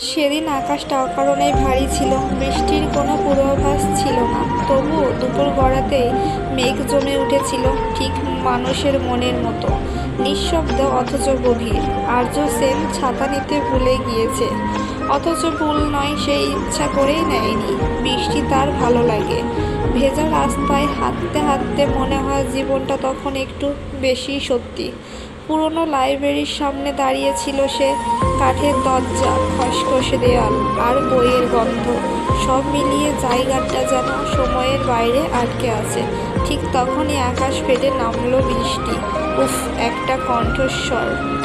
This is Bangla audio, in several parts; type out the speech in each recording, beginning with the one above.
সেদিন আকাশটা অকারণেই ভারী ছিল, বৃষ্টির কোনো পূর্বাভাস ছিল না। তবুও দুপুর গড়াতেই মেঘ জমে উঠেছিল, ঠিক মানুষের মনের মতো। নিঃশব্দ, অথচ গভীর। আর্য সেন ছাতা নিতে ভুলে গিয়েছে। অথচ ভুল নয়, সে ইচ্ছা করেই নেয়নি। বৃষ্টি তার ভালো লাগে। ভেজা রাস্তায় হাঁটতে হাঁটতে মনে হয় জীবনটা তখন একটু বেশি সত্যি। পুরনো লাইব্রেরির সামনে দাঁড়িয়েছিল সে, কাঠের দরজা, খসখসে দেয়াল আর বইয়ের গন্ধ। সব মিলিয়ে জায়গাটা যেন সময়ের বাইরে আটকে আছে। ঠিক তখনই আকাশ ফেটে নামলো বৃষ্টি। উফ, একটা কণ্ঠস্বর।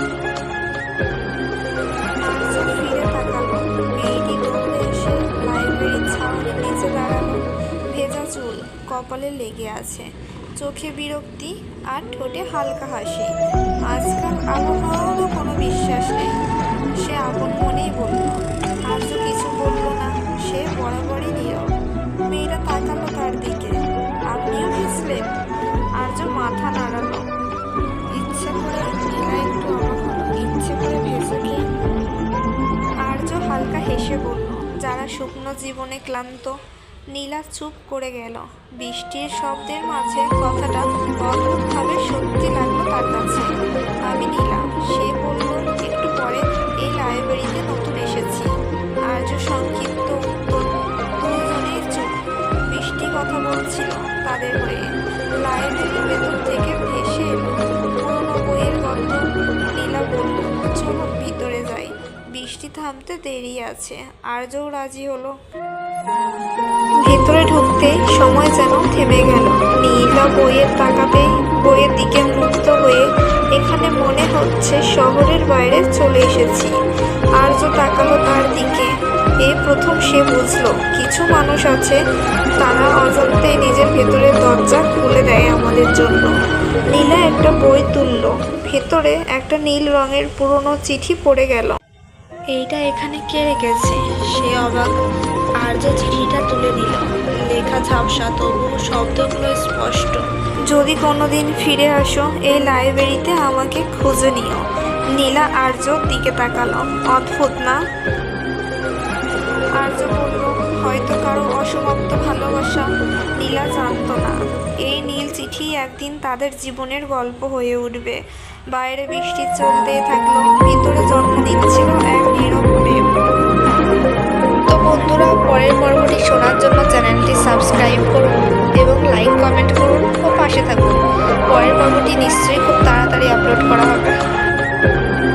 কপালে লেগে আছে। চোখে বিরক্তি আর ঠোঁটে হালকা হাসি। আজকাল আবহাওয়ারও কোনো বিশ্বাস নেই। সে আপন মনেই বলল আর্য কিছু বলল না, সে বরাবরই নীরব। মেয়েরা তাকালো তার দিকে। আপনিও ভিজলেন আর্য মাথা নাড়ালো। ইচ্ছে করে একটু ইচ্ছে করে ভেজে কি আর্য হালকা হেসে বলল, যারা শুকনো জীবনে ক্লান্ত নীলা চুপ করে গেল। বৃষ্টির শব্দের মাঝে কথাটা অদ্ভুতভাবে সত্যি লাগল তার কাছে। আমি নীলা, সে বলল, একটু পরে এই লাইব্রেরিতে নতুন এসেছি। আর্য সংক্ষিপ্ত দুজনেই চুপ। বৃষ্টি কথা বলছিল তাদের হয়ে। লাইব্রেরির ভেতর থেকে ভেসে এলো পুরোনো বইয়ের গন্ধ। নীলা বলল, চলো ভিতরে যাই। বৃষ্টি থামতে দেরি আছে। আর্যও রাজি হলো। ঢুকতে সময় যেন থেমে গেল। নীলা বইয়ের তাকাতেই বইয়ের দিকে মুক্ত হয়ে এখানে মনে হচ্ছে শহরের বাইরে চলে এসেছি। আর্য তাকালো তার দিকে। এ প্রথম সে বুঝলো, কিছু মানুষ আছে, তারা অজান্তেই নিজের ভেতরের দরজা খুলে দেয় আমাদের জন্য। নীলা একটা বই তুললো। ভেতরে একটা নীল রঙের পুরনো চিঠি পড়ে গেল। এইটা এখানে কে রেখেছে? সে অবাক। ঝাপসা তবু শব্দগুলো স্পষ্ট। যদি কোনোদিন ফিরে আসো, এই লাইব্রেরিতে আমাকে খুঁজে নিও। নীলা আর্যর দিকে তাকালো। অদ্ভুত না? আর্য বলল, হয়তো কারও অসমাপ্ত ভালোবাসা। নীলা জানতো না। এই নীল চিঠি একদিন তাদের জীবনের গল্প হয়ে উঠবে। বাইরে বৃষ্টি চলতে থাকল। ভিতরে জন্ম নিচ্ছিল এক নীরব প্রেম লাইক কমেন্ট করুন ও পাশে থাকুন। পরের পর্বটি নিশ্চয়ই খুব তাড়াতাড়ি আপলোড করা হবে।